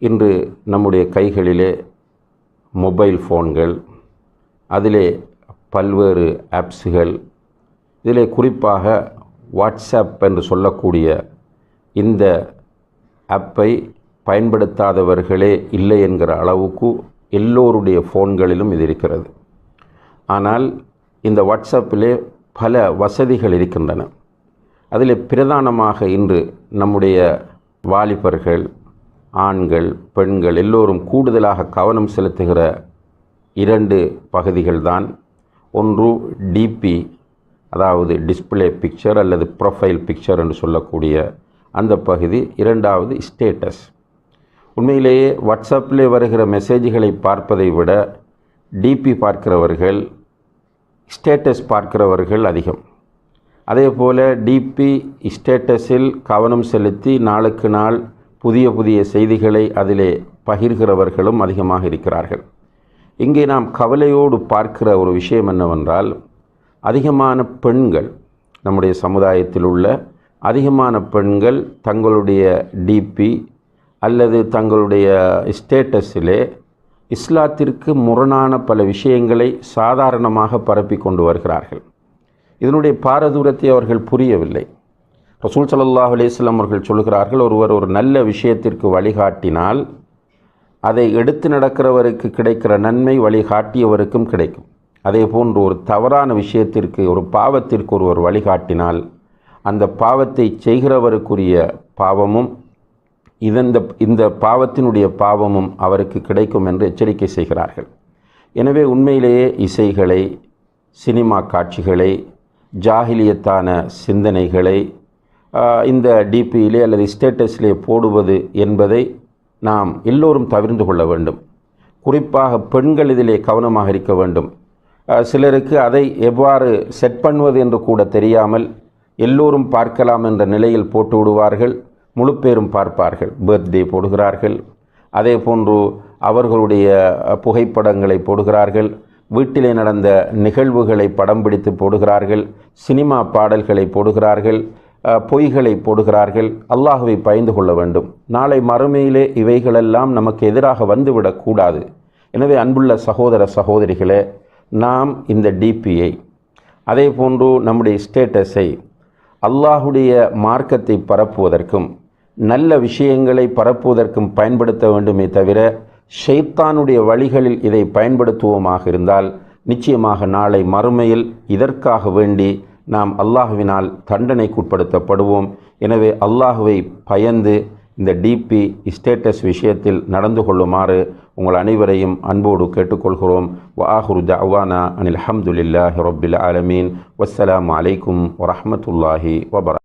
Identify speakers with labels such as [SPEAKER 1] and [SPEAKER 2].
[SPEAKER 1] இன்று நம்முடைய கைகளிலே மொபைல் ஃபோன்கள் அதிலே பல்வேறு ஆப்ஸுகள் இதிலே குறிப்பாக வாட்ஸ்அப் என்று சொல்லக்கூடிய இந்த ஆப்பை பயன்படுத்தாதவர்களே இல்லை என்கிற அளவுக்கு எல்லோருடைய ஃபோன்களிலும் இது இருக்கிறது. ஆனால் இந்த வாட்ஸ்அப்பிலே பல வசதிகள் இருக்கின்றன. அதில் பிரதானமாக இன்று நம்முடைய வாலிபர்கள் ஆண்கள் பெண்கள் எல்லோரும் கூடுதலாக கவனம் செலுத்துகிற இரண்டு பகுதிகள்தான். ஒன்று டிபி அதாவது டிஸ்பிளே பிக்சர் அல்லது ப்ரொஃபைல் பிக்சர் என்று சொல்லக்கூடிய அந்த பகுதி. இரண்டாவது ஸ்டேட்டஸ் உண்மையிலேயே வாட்ஸ்அப்பில் வருகிற மெசேஜ்களை பார்ப்பதை விட டிபி பார்க்கிறவர்கள் ஸ்டேட்டஸ் பார்க்கிறவர்கள் அதிகம். அதே போல் டிபி ஸ்டேட்டஸில் கவனம் செலுத்தி நாளுக்கு நாள் புதிய புதிய செய்திகளை அதிலே பகிர்கிறவர்களும் அதிகமாக இருக்கிறார்கள். இங்கே நாம் கவலையோடு பார்க்கிற ஒரு விஷயம் என்னவென்றால் அதிகமான பெண்கள் நம்முடைய சமுதாயத்தில் உள்ள அதிகமான பெண்கள் தங்களுடைய டிபி அல்லது தங்களுடைய ஸ்டேட்டஸிலே இஸ்லாத்திற்கு முரணான பல விஷயங்களை சாதாரணமாக பரப்பி கொண்டு வருகிறார்கள். இதனுடைய பாரதூரத்தை அவர்கள் புரியவில்லை. ரசூல் சல்லாஹ் அலிஸ்லாம் அவர்கள் சொல்கிறார்கள் ஒருவர் ஒரு நல்ல விஷயத்திற்கு வழிகாட்டினால் அதை எடுத்து நடக்கிறவருக்கு கிடைக்கிற நன்மை வழிகாட்டியவருக்கும் கிடைக்கும். அதே போன்று ஒரு தவறான விஷயத்திற்கு ஒரு பாவத்திற்கு ஒருவர் வழிகாட்டினால் அந்த பாவத்தை செய்கிறவருக்குரிய பாவமும் இதந்த இந்த பாவத்தினுடைய பாவமும் அவருக்கு கிடைக்கும் என்று எச்சரிக்கை செய்கிறார்கள். எனவே உண்மையிலேயே இசைகளை சினிமா காட்சிகளை ஜாகிலியத்தான சிந்தனைகளை இந்த டிபியிலே அல்லது ஸ்டேட்டஸிலே போடுவது என்பதை நாம் எல்லோரும் தவிர்ந்து கொள்ள வேண்டும். குறிப்பாக பெண்கள் இதிலே கவனமாக இருக்க வேண்டும். சிலருக்கு அதை எவ்வாறு செட் பண்ணுவது என்று கூட தெரியாமல் எல்லோரும் பார்க்கலாம் என்ற நிலையில் போட்டு விடுவார்கள். முழு பேரும் பார்ப்பார்கள். பர்த்டே போடுகிறார்கள். அதே போன்று அவர்களுடைய புகைப்படங்களை போடுகிறார்கள். வீட்டிலே நடந்த நிகழ்வுகளை படம் பிடித்து போடுகிறார்கள். சினிமா பாடல்களை போடுகிறார்கள். பொய்களை போடுகிறார்கள். அல்லாஹுவை பயந்து கொள்ள வேண்டும். நாளை மறுமையிலே இவைகளெல்லாம் நமக்கு எதிராக வந்துவிடக்கூடாது எனவே அன்புள்ள சகோதர சகோதரிகளே நாம் இந்த டிபியை அதே போன்று நம்முடைய ஸ்டேட்டஸை அல்லாஹுடைய மார்க்கத்தை பரப்புவதற்கும் நல்ல விஷயங்களை பரப்புவதற்கும் பயன்படுத்த வேண்டுமே தவிர ஷெய்தானுடைய வழிகளில் இதை பயன்படுத்துவோமாக இருந்தால் நிச்சயமாக நாளை மறுமையில் இதற்காக வேண்டி நாம் அல்லாஹுவினால் தண்டனைக்குட்படுத்தப்படுவோம். எனவே அல்லாஹுவை பயந்து இந்த டிபி ஸ்டேட்டஸ் விஷயத்தில் நடந்து கொள்ளுமாறு உங்கள் அனைவரையும் அன்போடு கேட்டுக்கொள்கிறோம். வாஹுரு தவானா அனில் அஹமதுல்லாஹி ரொபில் ஆலமீன் வஸ்ஸலாம் அலைக்கும் வரமத்துல்லாஹி வபர